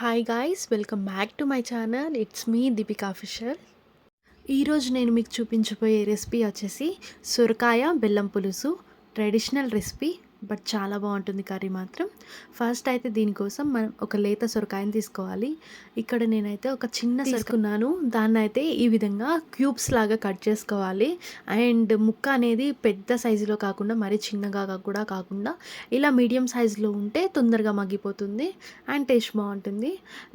Hi guys welcome back to my channel it's me Deepika Fisher ఈరోజు నేను మీకు చూపించబోయే రెసిపీ వచ్చేసి సొరకాయ బెల్లం పులుసు ట్రెడిషనల్ రెసిపీ బట్ చాలా బాగుంటుంది కర్రీ మాత్రం. ఫస్ట్ అయితే దీనికోసం మనం ఒక లేత సొరకాయని తీసుకోవాలి. ఇక్కడ నేనైతే ఒక చిన్న తీసుకున్నాను దాన్ని అయితే ఈ విధంగా క్యూబ్స్ లాగా కట్ చేసుకోవాలి. అండ్ ముక్క అనేది పెద్ద సైజులో కాకుండా మరీ చిన్నగా కూడా కాకుండా ఇలా మీడియం సైజులో ఉంటే తొందరగా మగ్గిపోతుంది అండ్ టేస్ట్ బాగుంటుంది.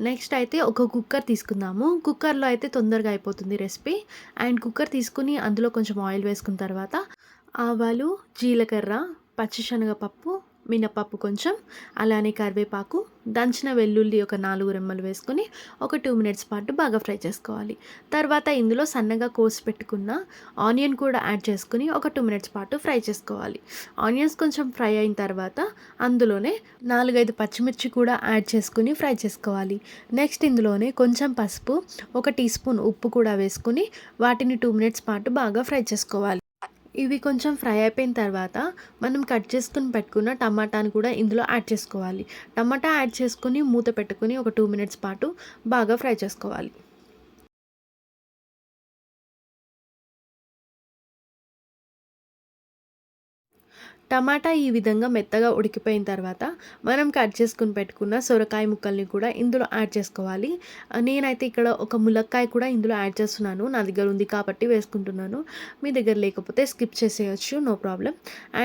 నెక్స్ట్ అయితే ఒక కుక్కర్ తీసుకుందాము. కుక్కర్లో అయితే తొందరగా అయిపోతుంది రెసిపీ. అండ్ కుక్కర్ తీసుకుని అందులో కొంచెం ఆయిల్ వేసుకున్న తర్వాత ఆవాలు జీలకర్ర పచ్చిశనగపప్పు మినపప్పు కొంచెం అలానే కరివేపాకు దంచిన వెల్లుల్లి ఒక నాలుగు రెమ్మలు వేసుకొని ఒక టూ మినిట్స్ పాటు బాగా ఫ్రై చేసుకోవాలి. తర్వాత ఇందులో సన్నగా కోసి పెట్టుకున్న ఆనియన్ కూడా యాడ్ చేసుకుని ఒక టూ మినిట్స్ పాటు ఫ్రై చేసుకోవాలి. ఆనియన్స్ కొంచెం ఫ్రై అయిన తర్వాత అందులోనే నాలుగైదు పచ్చిమిర్చి కూడా యాడ్ చేసుకుని ఫ్రై చేసుకోవాలి. నెక్స్ట్ ఇందులోనే కొంచెం పసుపు ఒక టీ స్పూన్ ఉప్పు కూడా వేసుకుని వాటిని టూ మినిట్స్ పాటు బాగా ఫ్రై చేసుకోవాలి. ఇవి కొంచెం ఫ్రై అయిపోయిన తర్వాత మనం కట్ చేసుకుని పెట్టుకున్న టమాటాను కూడా ఇందులో యాడ్ చేసుకోవాలి. టమాటా యాడ్ చేసుకుని మూత పెట్టుకుని ఒక టూ మినిట్స్ పాటు బాగా ఫ్రై చేసుకోవాలి. టమాటా ఈ విధంగా మెత్తగా ఉడికిపోయిన తర్వాత మనం కట్ చేసుకుని పెట్టుకున్న సొరకాయ ముక్కల్ని కూడా ఇందులో యాడ్ చేసుకోవాలి. నేనైతే ఇక్కడ ఒక ములక్కాయ కూడా ఇందులో యాడ్ చేస్తున్నాను. నా దగ్గర ఉంది కాబట్టి వేసుకుంటున్నాను. మీ దగ్గర లేకపోతే స్కిప్ చేసేయచ్చు నో ప్రాబ్లం.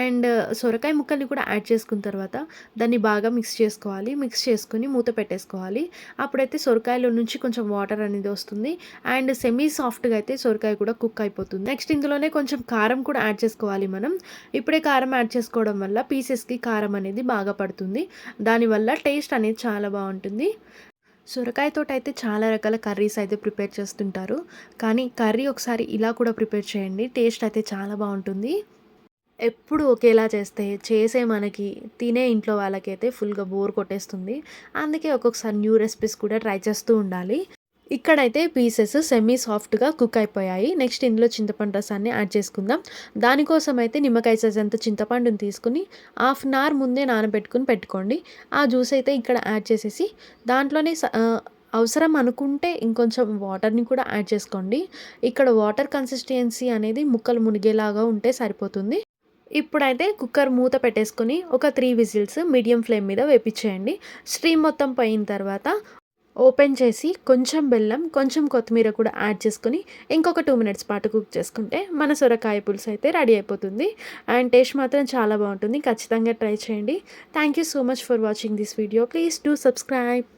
అండ్ సొరకాయ ముక్కల్ని కూడా యాడ్ చేసుకున్న తర్వాత దాన్ని బాగా మిక్స్ చేసుకోవాలి. మిక్స్ చేసుకుని మూత పెట్టేసుకోవాలి. అప్పుడైతే సొరకాయలో నుంచి కొంచెం వాటర్ అనేది వస్తుంది. అండ్ సెమీ సాఫ్ట్గా అయితే సొరకాయ కూడా కుక్ అయిపోతుంది. నెక్స్ట్ ఇందులోనే కొంచెం కారం కూడా యాడ్ చేసుకోవాలి మనం. ఇప్పుడే కారం యాడ్ చేసుకోవడం వల్ల పీసెస్కి కారం అనేది బాగా పడుతుంది. దానివల్ల టేస్ట్ అనేది చాలా బాగుంటుంది. సొరకాయతో అయితే చాలా రకాల కర్రీస్ అయితే ప్రిపేర్ చేస్తుంటారు. కానీ కర్రీ ఒకసారి ఇలా కూడా ప్రిపేర్ చేయండి టేస్ట్ అయితే చాలా బాగుంటుంది. ఎప్పుడు ఒకేలా చేస్తే చేసే మనకి తినే ఇంట్లో వాళ్ళకైతే ఫుల్గా బోర్ కొట్టేస్తుంది. అందుకే ఒక్కొక్కసారి న్యూ రెసిపీస్ కూడా ట్రై చేస్తూ ఉండాలి. ఇక్కడైతే పీసెస్ సెమీ సాఫ్ట్గా కుక్ అయిపోయాయి. నెక్స్ట్ ఇందులో చింతపండు రసాన్ని యాడ్ చేసుకుందాం. దానికోసం అయితే నిమ్మకాయ సైజ్ అంత చింతపండుని తీసుకుని హాఫ్ అన్ అవర్ ముందే నానబెట్టుకుని పెట్టుకోండి. ఆ జ్యూస్ అయితే ఇక్కడ యాడ్ చేసేసి దాంట్లోనే అవసరం అనుకుంటే ఇంకొంచెం వాటర్ని కూడా యాడ్ చేసుకోండి. ఇక్కడ వాటర్ కన్సిస్టెన్సీ అనేది ముక్కలు మునిగేలాగా ఉంటే సరిపోతుంది. ఇప్పుడైతే కుక్కర్ మూత పెట్టేసుకొని ఒక త్రీ విజిల్స్ మీడియం ఫ్లేమ్ మీద వేపించేయండి స్ట్రీమ్ మొత్తం పోయిన తర్వాత ఓపెన్ చేసి కొంచెం బెల్లం కొంచెం కొత్తిమీర కూడా యాడ్ చేసుకొని ఇంకొక టూ మినిట్స్ పాటు కుక్ చేసుకుంటే మన సొరకాయ పులుసు అయితే రెడీ అయిపోతుంది. అండ్ టేస్ట్ మాత్రం చాలా బాగుంటుంది. ఖచ్చితంగా ట్రై చేయండి. Thank you so much for watching this video please do subscribe